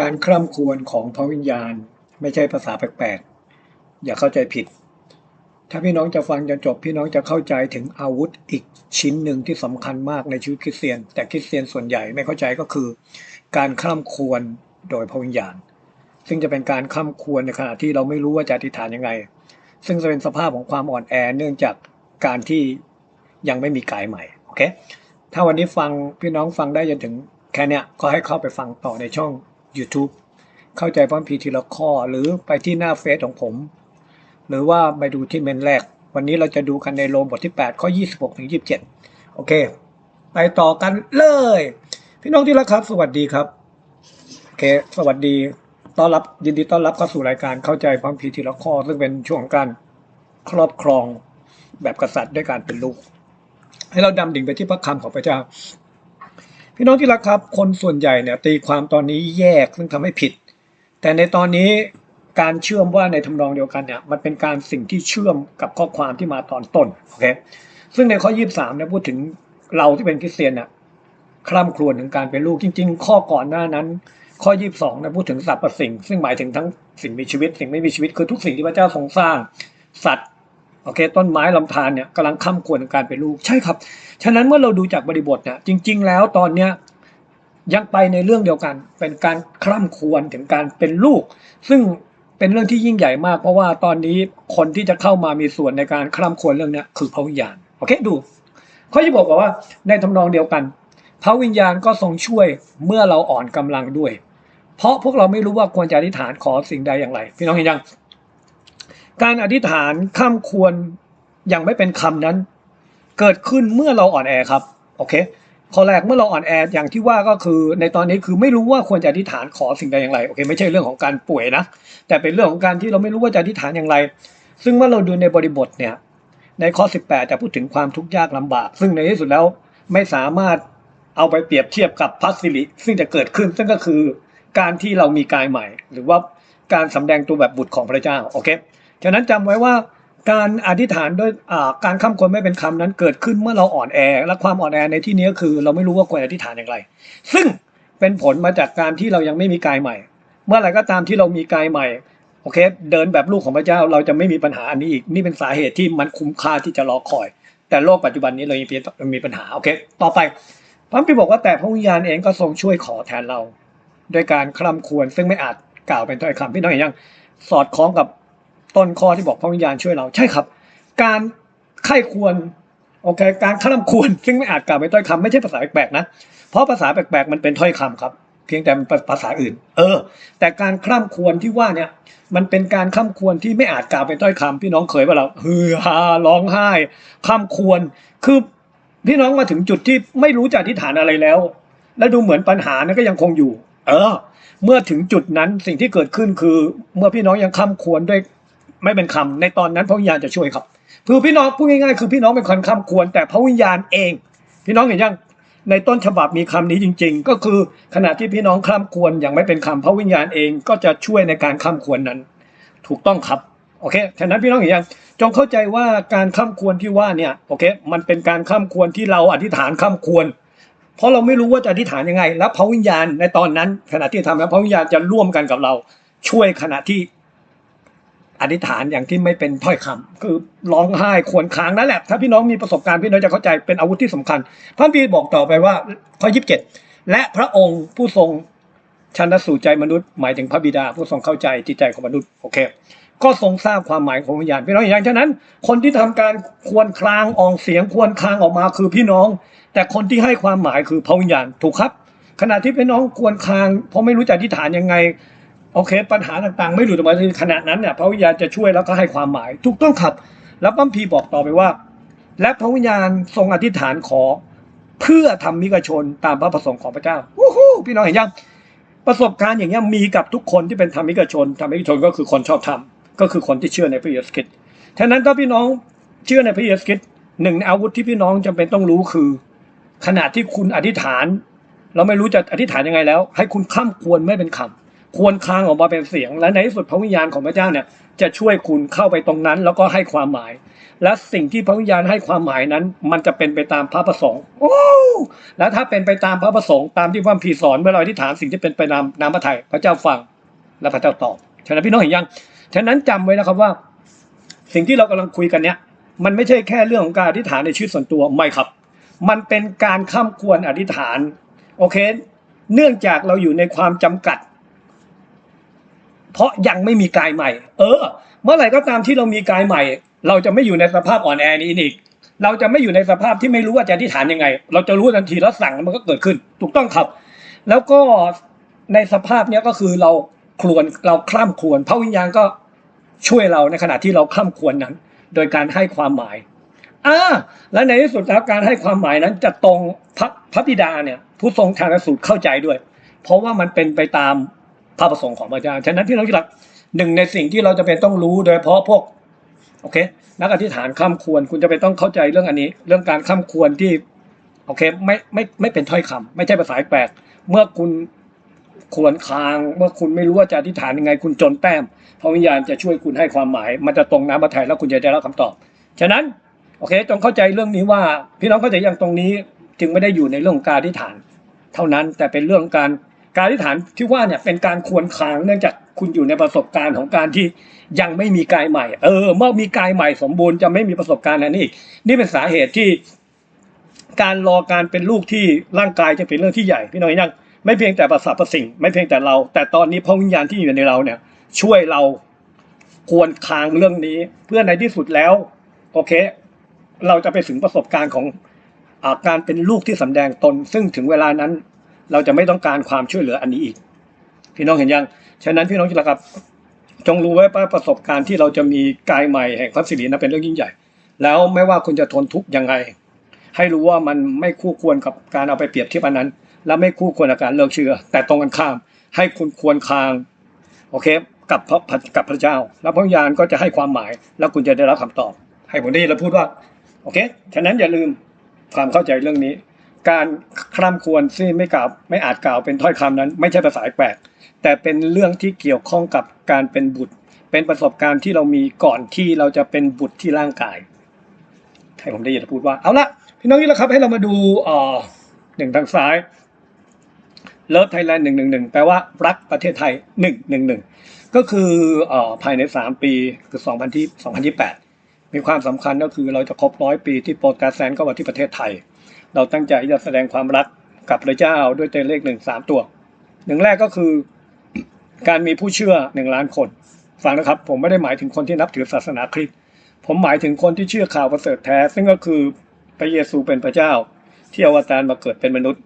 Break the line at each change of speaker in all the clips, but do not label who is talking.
การคร่ำครวญของพระวิญญาณ ไม่ใช่ภาษาแปลกๆ อย่าเข้าใจผิด ถ้าพี่น้องจะฟังจนจบพี่น้องจะเข้าใจถึงอาวุธอีกชิ้นหนึ่งที่สำคัญมากในชีวิตคริสเตียน แต่คริสเตียนส่วนใหญ่ไม่เข้าใจก็คือ การคร่ำครวญโดยพระวิญญาณ ซึ่งจะเป็นการคร่ำครวญในขณะที่เราไม่รู้ว่าจะอธิษฐานยังไง ซึ่งจะเป็นสภาพของความอ่อนแอเนื่องจากการที่ยังไม่มีกายใหม่โอเคถ้าวันนี้ฟังพี่น้องฟังได้จนถึงแค่เนี้ยก็ให้เข้าไปฟังต่อในช่อง YouTube เข้าใจพระคัมพีทีละข้อ หรือไปที่หน้าเฟซของผม หรือว่าไปดูที่เมนแรก วันนี้เราจะดูกันในโรมบทที่ 8 ข้อ 26ถึง27 โอเค ไปต่อกันเลย พี่น้องที่รักครับ สวัสดีครับ โอเค สวัสดีต้อนรับยินดีต้อนรับเข้าสู่รายการเข้าใจพระคัมพีทีละข้อ ซึ่งเป็นช่วงของการครอบครองแบบกษัตริย์ด้วยการเป็นลูก ให้เราดำดิ่งไปที่พระคำของพระเจ้า พี่น้องที่รักครับ คนส่วนใหญ่เนี่ยตีความตอนนี้แยกซึ่งทำให้ผิด แต่ในตอนนี้การเชื่อมว่าในทำนองเดียวกันเนี่ยมันเป็นการสิ่งที่เชื่อมกับข้อความที่มาตอนต้นโอเคซึ่งในข้อ 23เนี่ยพูดถึงเราที่เป็นคริสเตียนเนี่ยคร่ำครวญถึงการเป็นลูกจริง ๆ ข้อก่อนหน้านั้น ข้อ 22เนี่ยพูดถึงสรรพสิ่ง ซึ่งหมายถึงทั้งสิ่งมีชีวิต สิ่งไม่มีชีวิตคือทุกสิ่งที่พระเจ้าทรงสร้าง สัตว์ โอเคต้นไม้ลำธารเนี่ยกำลังข้ามควรการเป็นลูกใช่ครับ ฉะนั้นเมื่อเราดูจากบริบทเนี่ยจริง ๆ แล้วตอนเนี้ยยังไปในเรื่องเดียวกัน เป็นการคร่ำควรถึงการเป็นลูก ซึ่งเป็นเรื่องที่ยิ่งใหญ่มาก เพราะว่าตอนนี้คนที่จะเข้ามามีส่วนในการคร่ำควรเรื่องเนี้ยคือพระวิญญาณโอเคดูเขาจะบอกว่าในทำนองเดียวกัน พระวิญญาณก็ทรงช่วยเมื่อเราอ่อนกำลังด้วย เพราะพวกเราไม่รู้ว่าควรจะอธิษฐานขอสิ่งใดอย่างไร พี่น้องเห็นยัง การอธิษฐานข้ามควรอย่างไม่เป็นคำนั้น เกิดขึ้นเมื่อเราอ่อนแอครับโอเคข้อแรกเมื่อเราอ่อนแออย่างที่ว่าก็คือในตอนนี้คือไม่รู้ว่าควรจะอธิษฐานขอสิ่งใดอย่างไรโอเคไม่ใช่เรื่องของการป่วยนะแต่เป็นเรื่องของการที่เราไม่รู้ว่าจะอธิษฐานอย่างไร ซึ่งเมื่อเราดูในบริบทเนี่ยในข้อ 18 จะพูดถึงความทุกข์ยากลำบาก ซึ่งในที่สุดแล้วไม่สามารถเอาไปเปรียบเทียบกับพัสสิริซึ่งจะเกิดขึ้น ซึ่งก็คือการที่เรามีกายใหม่ หรือว่าการสำแดงตัวแบบบุตรของพระเจ้าโอเค ฉะนั้นจำไว้ว่าการอธิษฐานด้วยการข้ามควรไม่เป็นคำนั้นเกิดขึ้นเมื่อเราอ่อนแอ และความอ่อนแอในที่นี้ก็คือ เราไม่รู้ว่าควรอธิษฐานอย่างไร ซึ่งเป็นผลมาจากการที่เรายังไม่มีกายใหม่ เมื่อไหร่ก็ตามที่เรามีกายใหม่โอเค เดินแบบลูกของพระเจ้าเราจะไม่มีปัญหาอันนี้อีกนี่เป็นสาเหตุที่มันคุ้มค่าที่จะรอคอย แต่โลกปัจจุบันนี้เรายังมีปัญหาโอเคต่อไปพระพิบอกว่าแต่พระวิญญาณเองก็ทรงช่วยขอแทนเราด้วยการคร่ำควรซึ่งไม่อาจกล่าวเป็นถ้อยคำพี่น้องเห็นยังสอดคล้องกับ ต้นข้อที่บอกพระวิญญาณช่วยเราใช่ครับ การไข้ควรโอเคการคร่ำควรซึ่งไม่อาจกล่าวเป็นถ้อยคำไม่ใช่ภาษาแปลกๆนะเพราะภาษาแปลกๆมันเป็นถ้อยคำครับ เพียงแต่เป็นภาษาอื่น เออ แต่การคร่ำควรที่ว่าเนี่ย มันเป็นการคร่ำควรที่ไม่อาจกล่าวเป็นถ้อยคำพี่น้องเคยว่าเราฮือฮาร้องไห้คร่ำควรคือพี่น้องมาถึงจุดที่ไม่รู้จะอธิษฐานอะไรแล้ว และดูเหมือนปัญหานั้นก็ยังคงอยู่ เออ เมื่อถึงจุดนั้นสิ่งที่เกิดขึ้นคือ เมื่อพี่น้องยังคร่ำควรด้วย ไม่เป็นคำในตอนนั้นพระวิญญาณจะช่วยครับคือพี่น้องพูดง่ายๆคือพี่น้องเป็นคนคำควร แต่พระวิญญาณเอง พี่น้องเห็นยังในต้นฉบับมีคำนี้จริง ๆ ก็คือขณะที่พี่น้องคร่ำควรอย่างไม่เป็นคำพระวิญญาณเองก็จะช่วยในการคร่ำควรนั้น ถูกต้องครับโอเคฉะนั้นพี่น้องเห็นยังจงเข้าใจว่าการคร่ำควรที่ว่าเนี่ยโอเค มันเป็นการคร่ำควรที่เราอธิษฐานคร่ำควร เพราะเราไม่รู้ว่าจะอธิษฐานยังไง แล้วพระวิญญาณในตอนนั้น ขณะที่ทำแล้วพระวิญญาณจะร่วมกันกับเรา ช่วยขณะที่ อธิษฐานอย่างที่ไม่เป็นถ้อยคำคือร้องไห้ควรค้างนั่นแหละ ถ้าพี่น้องมีประสบการณ์พี่น้องจะเข้าใจเป็นอาวุธที่สำคัญ พระบีบอกต่อไปว่าข้อยีิบเจ็ดและพระองค์ผู้ทรงชันสู่ใจมนุษย์หมายถึงพระบิดาผู้ทรงเข้าใจจิตใจของมนุษย์โอเค ก็ทรงทราบความหมายของวิญญาณพี่น้องอย่างฉะนั้น คนที่ทำการควรคลางออกเสียงควรคลางออกมาคือพี่น้อง แต่คนที่ให้ความหมายคือพระวิญญาณถูกครับ ขณะที่พี่น้องควรคลางเพราะไม่รู้จะอธิษฐานยังไง โอเค ปัญหาต่างๆ ไม่หลุดออกมาในขณะนั้นเนี่ยพระวิญญาณจะช่วยแล้วก็ให้ความหมาย ถูกต้องครับ แล้วปั๊มพีบอกต่อไปว่า และพระวิญญาณทรงอธิษฐานขอ เพื่อทำมิกชนตามพระประสงค์ของพระเจ้าวู้ฮู้พี่น้องเห็นยังประสบการณ์อย่างนี้มีกับทุกคนที่เป็นธรรมิกชนธรรมิกชนก็คือคนชอบธรรมก็คือคนที่เชื่อในพระเยซูคริสต์ฉะนั้นถ้าพี่น้องเชื่อในพระเยซูคริสต์หนึ่งในอาวุธที่พี่น้องจำเป็นต้องรู้คือ ขณะที่คุณอธิษฐาน เราไม่รู้จะอธิษฐานยังไงแล้ว ให้คุณข้ามควรไม่เป็นคำ ควรคลางออกมาเป็นเสียง และในที่สุดพระวิญญาณของพระเจ้าเนี่ยจะช่วยคุณเข้าไปตรงนั้น แล้วก็ให้ความหมาย และสิ่งที่พระวิญญาณให้ความหมายนั้น มันจะเป็นไปตามพระประสงค์โอ้แล้วถ้าเป็นไปตามพระประสงค์ตามที่พระคัมภีสอนเมื่อเราอธิษฐานสิ่งที่เป็นไปตามน้ำพระทัยพระเจ้าฟังและพระเจ้าตอบฉะนั้นพี่น้องเห็นยังฉะนั้นจำไว้นะครับว่า สิ่งที่เรากำลังคุยกันเนี่ยมันไม่ใช่แค่เรื่องของการอธิษฐานในชีวิตส่วนตัวไม่ครับ มันเป็นการข้ามควรอธิษฐานโอเค เนื่องจากเราอยู่ในความจำกัด เพราะยังไม่มีกายใหม่ เออ เมื่อไหร่ก็ตามที่เรามีกายใหม่ เราจะไม่อยู่ในสภาพอ่อนแอนี้อีก เราจะไม่อยู่ในสภาพที่ไม่รู้ว่าจะอธิษฐานยังไง เราจะรู้ทันทีแล้วสั่งแล้วมันก็เกิดขึ้น ถูกต้องครับ แล้วก็ในสภาพเนี้ยก็คือเราครวนเราคล่ำครวญพระวิญญาณก็ช่วยเราในขณะที่เราคล่ำครวญนั้น โดยการให้ความหมายอ่าและในที่สุดแล้วการให้ความหมายนั้นจะตรงพระพระบิดาเนี่ย ผู้ทรงทางสูตรเข้าใจด้วย เพราะว่ามันเป็นไปตาม พระประสงค์ของพระเจ้า ฉะนั้นที่เราที่รักหนึ่งในสิ่งที่เราจะเป็นต้องรู้โดยเฉพาะพวกโอเค นักอธิษฐานข้ามควรคุณจะไปต้องเข้าใจเรื่องอันนี้ เรื่องการข้ามควรที่โอเคไม่ไม่ไม่เป็นถ้อยคำไม่ใช่ภาษาแปลก เมื่อคุณควรคางเมื่อคุณไม่รู้ว่าจะอธิษฐานยังไง คุณจนแต้มพระวิญญาณจะช่วยคุณให้ความหมาย มันจะตรงน้ำพระทัยแล้วคุณจะได้รับคำตอบ ฉะนั้นโอเคจงเข้าใจเรื่องนี้ว่า พี่น้องเข้าใจอย่างตรงนี้จึงไม่ได้อยู่ในเรื่องการอธิษฐาน เท่านั้นแต่เป็นเรื่องการ การอธิษฐานที่ว่าเนี่ยเป็นการควรค้างเนื่องจากคุณอยู่ในประสบการณ์ของการที่ยังไม่มีกายใหม่ เออ เมื่อมีกายใหม่สมบูรณ์จะไม่มีประสบการณ์อันนี้อีกนี่เป็นสาเหตุที่ การรอการเป็นลูกที่ร่างกายจะเป็นเรื่องที่ใหญ่พี่น้องยังไม่เพียงแต่ประสาทประสิ่ง ไม่เพียงแต่เรา แต่ตอนนี้พระวิญญาณที่อยู่ในเราเนี่ย ช่วยเราควรค้างเรื่องนี้ เพื่อในที่สุดแล้ว โอเค เราจะไปถึงประสบการณ์ของอาการเป็นลูกที่สำแดงตน ซึ่งถึงเวลานั้น เราจะไม่ต้องการความช่วยเหลืออันนี้อีก พี่น้องเห็นยัง ฉะนั้นพี่น้องที่รักครับ จงรู้ไว้ว่าประสบการณ์ที่เราจะมีกายใหม่แห่งพระสิรินั้นเป็นเรื่องยิ่งใหญ่ แล้วไม่ว่าคุณจะทนทุกข์ยังไง ให้รู้ว่ามันไม่คู่ควรกับการเอาไปเปรียบเทียบอันนั้น และไม่คู่ควรกับการเลิกเชื่อ แต่ตรงกันข้าม ให้คุณควรคางโอเคกับพระกับพระเจ้า แล้วพระวิญญาณก็จะให้ความหมาย แล้วคุณจะได้รับคำตอบ ให้ผมได้แล้วพูดว่า โอเค ฉะนั้นอย่าลืมความเข้าใจเรื่องนี้ การคร่ำควรซึ่งไม่กล่าวไม่อาจกล่าวเป็นถ้อยคำนั้น ไม่ใช่ภาษาแปลก แต่เป็นเรื่องที่เกี่ยวข้องกับการเป็นบุตร เป็นประสบการณ์ที่เรามีก่อนที่เราจะเป็นบุตรที่ร่างกายให้ผมได้ยินพูดว่าเอาละพี่น้องนี่แหละครับให้เรามาดูอ่อหนึ่งทางซ้ายเลิฟไทยแลนด์หนึ่งหนึ่งหนึ่งแปลว่ารักประเทศไทยหนึ่งหนึ่งหนึ่งก็คืออ่อภายในสามปีคือสองพันที่สองพันยี่แปดมีความสำคัญก็คือเราจะครบร้อยปีที่โปรดการแซนเข้ามาที่ประเทศไทย เราตั้งใจจะแสดงความรักกับพระเจ้าด้วยตัวเลขหนึ่งสามตัวหนึ่งแรกก็คือการมีผู้เชื่อหนึ่งล้านคนฟังนะครับ ผมไม่ได้หมายถึงคนที่นับถือศาสนาคริสต์ผมหมายถึงคนที่เชื่อข่าวประเสริฐแท้ ซึ่งก็คือพระเยซูเป็นพระเจ้า ที่อวตารมาเกิดเป็นมนุษย์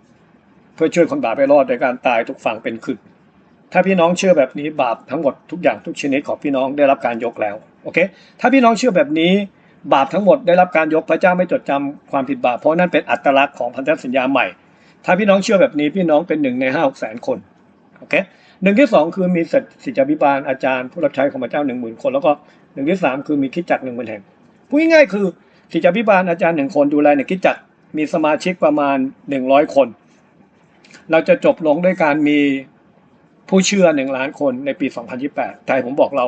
เพื่อช่วยคนบาปไปรอดโดยการตายทุกฝั่งเป็นขึ้นถ้าพี่น้องเชื่อแบบนี้บาปทั้งหมดทุกอย่างทุกชนิดของพี่น้องได้รับการยกแล้วโอเคถ้าพี่น้องเชื่อแบบนี้ บาปทั้งหมดได้รับการยกพระเจ้าไม่จดจำความผิดบาปเพราะนั่นเป็นอัตลักษณ์ของพันธสัญญาใหม่ ถ้าพี่น้องเชื่อแบบนี้พี่น้องเป็นหนึ่งในห้าหกแสนคนโอเคหนึ่งที่สองคือมีศิษยาภิบาลอาจารย์ผู้รับใช้ของพระเจ้าหนึ่งหมื่นคนแล้วก็หนึ่งที่สามคือมีคิดจักหนึ่งหมื่นแห่งพูดง่ายๆคือศิษยาภิบาลอาจารย์หนึ่งคนดูแลในคริดจักมีสมาชิกประมาณหนึ่งร้อยคน เราจะจบลงด้วยการมีผู้เชื่อหนึ่งล้านคนในปี 2028แต่ผมบอกเรา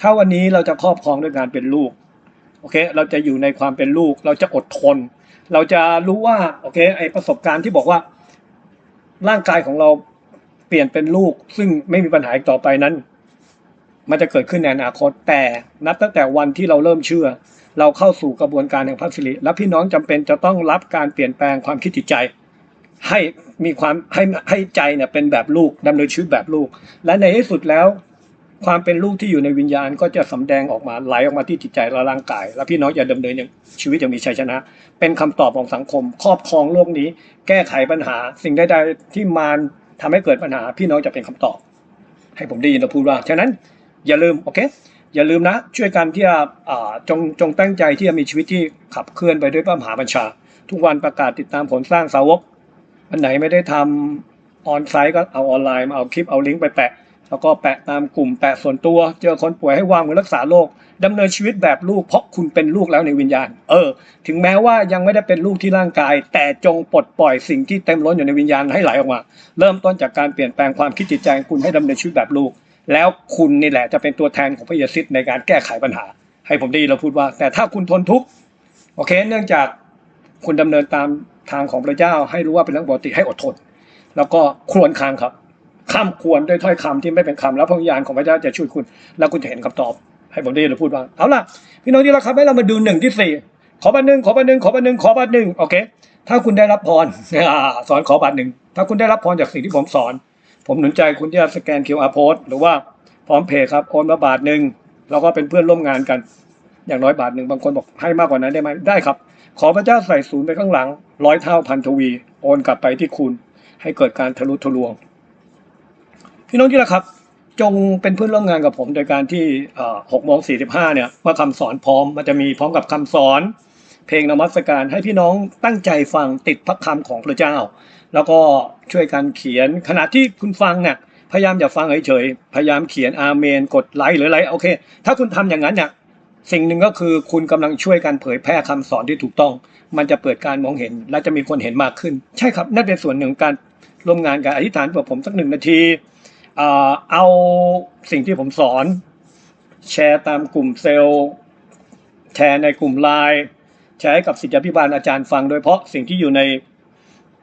ถ้าวันนี้เราจะครอบครองด้วยการเป็นลูก โอเค เราจะอยู่ในความเป็นลูก เราจะอดทน เราจะรู้ว่าโอเค ไอประสบการณ์ที่บอกว่า ร่างกายของเราเปลี่ยนเป็นลูก ซึ่งไม่มีปัญหาอีกต่อไปนั้น มันจะเกิดขึ้นในอนาคต แต่นับตั้งแต่วันที่เราเริ่มเชื่อ เราเข้าสู่กระบวนการแห่งพระสิริและพี่น้องจำเป็นจะต้องรับการเปลี่ยนแปลงความคิดจิตใจ ให้มีความให้ให้ใจเนี่ยเป็นแบบลูกดำเนินชีวิตแบบลูก และในที่สุดแล้ว ความเป็นลูกที่อยู่ในวิญญาณก็จะสำแดงออกมาไหลออกมาที่จิตใจและร่างกาย แล้วพี่น้องจะดำเนินอย่างชีวิตอย่างมีชัยชนะ เป็นคำตอบของสังคม ครอบครองโลกนี้ แก้ไขปัญหา สิ่งใดๆที่มารทำให้เกิดปัญหา พี่น้องจะเป็นคำตอบ ให้ผมได้ยินเราพูดว่าฉะนั้นอย่าลืมโอเค อย่าลืมนะ ช่วยกันที่จะจงจงตั้งใจที่จะมีชีวิตที่ขับเคลื่อนไปด้วยพระมหาบัญชา ทุกวันประกาศติดตามผลสร้างสาวกอันไหนไม่ได้ทำออนไซต์ก็เอาออนไลน์มาเอาคลิปเอาลิงก์ไปแปะ แล้วก็แปะตามกลุ่มแปะส่วนตัว เจอคนป่วยให้วางมือรักษาโรคดำเนินชีวิตแบบลูก เพราะคุณเป็นลูกแล้วในวิญญาณ เออ ถึงแม้ว่ายังไม่ได้เป็นลูกที่ร่างกาย แต่จงปลดปล่อยสิ่งที่เต็มล้นอยู่ในวิญญาณให้ไหลออกมา เริ่มต้นจากการเปลี่ยนแปลงความคิดจิตใจคุณให้ดำเนินชีวิตแบบลูก แล้วคุณนี่แหละจะเป็นตัวแทนของพระเยซูในการแก้ไขปัญหา ให้ผมได้ยินเราพูดว่า แต่ถ้าคุณทนทุกข์โอเค เนื่องจากคุณดำเนินตามทางของพระเจ้า ให้รู้ว่าเป็นเรื่องปกติให้อดทน แล้วก็ควรคางครับ ข้ามควรด้วยถ้อยคำที่ไม่เป็นคำแล้วพระวิญญาณของพระเจ้าจะช่วยคุณ แล้วคุณจะเห็นคำตอบ ให้ผมได้เราพูดว่าเอาล่ะพี่น้องที่รักครับให้เรามาดูหนึ่งที่สี่ขอบัตรหนึ่งขอบัตรหนึ่งขอบัตรหนึ่งขอบัตรหนึ่งโอเคถ้าคุณได้รับพรสอนขอบัตรหนึ่งถ้าคุณได้รับพรจากสิ่งที่ผมสอน ผมหนุนใจคุณที่จะสแกน QR code หรือว่าพร้อมเพย์ครับโอนมาบาทหนึ่งเราก็เป็นเพื่อนร่วมงานกัน อย่างน้อยบาทหนึ่งบางคนบอกให้มากกว่านั้นได้ไหมได้ครับ ขอพระเจ้าใส่ศูนย์ไปข้างหลังร้อยเท่าพันทวี โอนกลับไปที่คุณ ให้เกิดการทะลุทะลวง พี่น้องที่รักครับ จงเป็นเพื่อนร่วมงานกับผมโดยการที่หกโมงสี่สิบห้าเนี่ยเมื่อคำสอนพร้อมมันจะมีพร้อมกับคำสอน เพลงนมัสการให้พี่น้องตั้งใจฟังติดพระคำของพระเจ้า แล้วก็ช่วยกันเขียนขณะที่คุณฟังเนี่ยพยายามอย่าฟังเฉยๆพยายามเขียนอาเมน กดไลค์หรืออะไรโอเค ถ้าคุณทำอย่างนั้นเนี่ยสิ่งหนึ่งก็คือคุณกำลังช่วยกันเผยแพร่คำสอนที่ถูกต้อง มันจะเปิดการมองเห็น และจะมีคนเห็นมากขึ้น ใช่ครับนั่นเป็นส่วนหนึ่งของการร่วมงานกันอธิษฐานเผื่อผมสักหนึ่งนาที เอาสิ่งที่ผมสอน แชร์ตามกลุ่มเซลล์แชร์ในกลุ่มไลน์แชร์ให้กับศิษยาพิบาลอาจารย์ฟัง โดยเฉพาะสิ่งที่อยู่ใน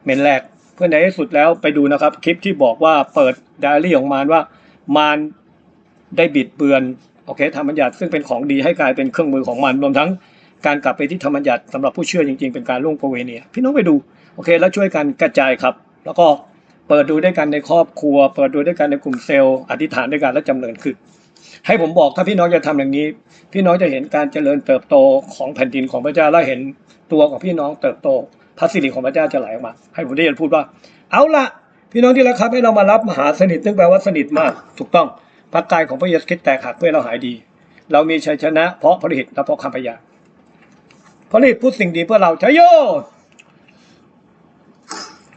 เมนแรก เพื่อในที่สุดแล้วไปดูนะครับ คลิปที่บอกว่าเปิดไดอารี่ของมารว่ามารได้บิดเบือนโอเคธรรมบัญญัติซึ่งเป็นของดีให้กลายเป็นเครื่องมือของมันรวมทั้งการกลับไปที่ธรรมบัญญัติสำหรับผู้เชื่อจริงๆเป็นการล่วงประเวณีพี่น้องไปดูโอเค แล้วช่วยกันกระจายครับ แล้วก็ เปิดดูด้วยกันในครอบครัว เปิดดูด้วยกันในกลุ่มเซลล์อธิษฐานด้วยกันและจำเริญขึ้นให้ผมบอกถ้าพี่น้องจะทำอย่างนี้ พี่น้องจะเห็นการเจริญเติบโตของแผ่นดินของพระเจ้าและเห็นตัวของพี่น้องเติบโตพระสิริของพระเจ้าจะไหลออกมา ให้ผมได้ยินพูดว่า เอาละพี่น้องที่รักครับให้เรามารับมหาสนิทซึ่งแปลว่าสนิทมาก ถูกต้องพระกายของพระเยซูคริสต์แตกหักเพื่อเราหายดี เรามีชัยชนะ เพราะพระฤทธิ์และเพราะคำพยาพระฤทธิ์พูดสิ่งดีเพื่อเราชัยโย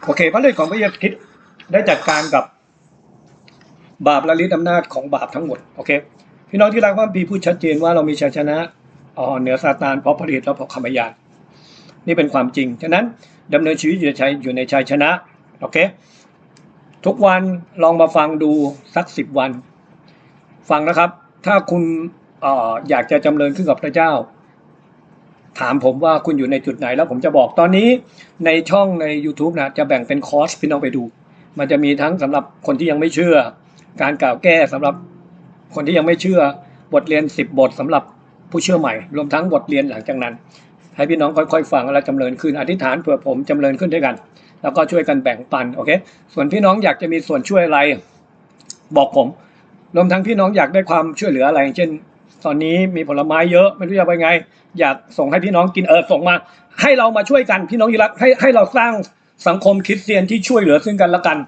โอเค พระฤทธิ์ของพระเยซูคริสต์ ได้จัดการกับบาปและฤทธิ์อำนาจของบาปทั้งหมดโอเคพี่น้องที่รักว่าพีพูดชัดเจนว่าเรามีชัยชนะอ่อเหนือซาตานเพราะพระฤทธิ์และเพราะคำพยานนี่เป็นความจริง ฉะนั้นดำเนินชีวิตอยู่ในชัยอยู่ในชัยชนะโอเคทุกวันลองมาฟังดูสักสิบวัน ฟังนะครับ ถ้าคุณออยากจะจำเริญขึ้นกับพระเจ้า ถามผมว่าคุณอยู่ในจุดไหนแล้วผมจะบอกตอนนี้ในช่องใน YouTube นะจะแบ่งเป็นคอร์สพี่น้องไปดู มันจะมีทั้งสำหรับคนที่ยังไม่เชื่อ การกล่าวแก้สำหรับคนที่ยังไม่เชื่อบทเรียน 10 บทสำหรับผู้เชื่อใหม่ รวมทั้งบทเรียนหลังจากนั้น ให้พี่น้องค่อยๆฟังแล้วจำเริญขึ้นอธิษฐานเผื่อผมจำเริญขึ้นด้วยกัน แล้วก็ช่วยกันแบ่งปันโอเคส่วนพี่น้องอยากจะมีส่วนช่วยอะไร บอกผม รวมทั้งพี่น้องอยากได้ความช่วยเหลืออะไร เช่น ตอนนี้มีผลไม้เยอะไม่รู้จะไปไง อยากส่งให้พี่น้องกินเออส่งมา ให้เรามาช่วยกันพี่น้องยีรักให้ให้เราสร้าง สังคมคริสเตียนที่ช่วยเหลือซึ่งกันและกัน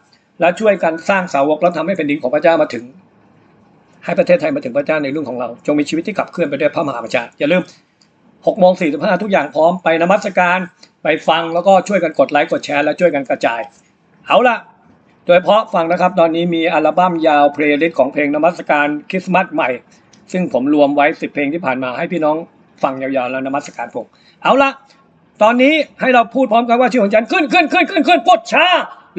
และช่วยกันสร้างสาวกแล้วทำให้แผ่นดินของพระเจ้ามาถึง ให้ประเทศไทยมาถึงพระเจ้าในรุ่งของเรา จงมีชีวิตที่ขับเคลื่อนไปด้วยพระมหาประชาอย่าลืมหกโมงสี่สิบห้าทุกอย่างพร้อมไปนมัสการ ไปฟังแล้วก็ช่วยกันกดไลค์กดแชร์และช่วยกันกระจาย เอาละโดยเฉพาะฟังนะครับตอนนี้มีอัลบั้มยาวเพลย์ลิสต์ของเพลงนมัสการคริสต์มาสใหม่ ซึ่งผมรวมไว้สิบเพลงที่ผ่านมาให้พี่น้องฟังยาวๆแล้วนมัสการผมเอาละ ตอนนี้ให้เราพูดพร้อมกันว่าชื่อของฉันขึ้นขึ้นขึ้นขึ้นขึ้นปดชา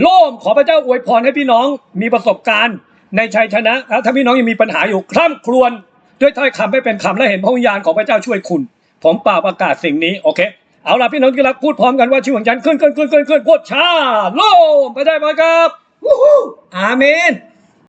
โล่มขอพระเจ้าอวยพรให้พี่น้องมีประสบการณ์ ในชัยชนะแล้วถ้าพี่น้องยังมีปัญหาอยู่คร่ำครวญด้วยถ้อยคำไม่เป็นคำและเห็นพระวิญญาณของพระเจ้าช่วยคุณ ผมเป่าประกาศสิ่งนี้โอเคเอาล่ะพี่น้องที่รักพูดพร้อมกันว่าชื่อของฉันขึ้นขึ้นขึ้นขึ้นขึ้นปดชาโล่มพระเจ้าพระครับวู้ฮู้อาเมน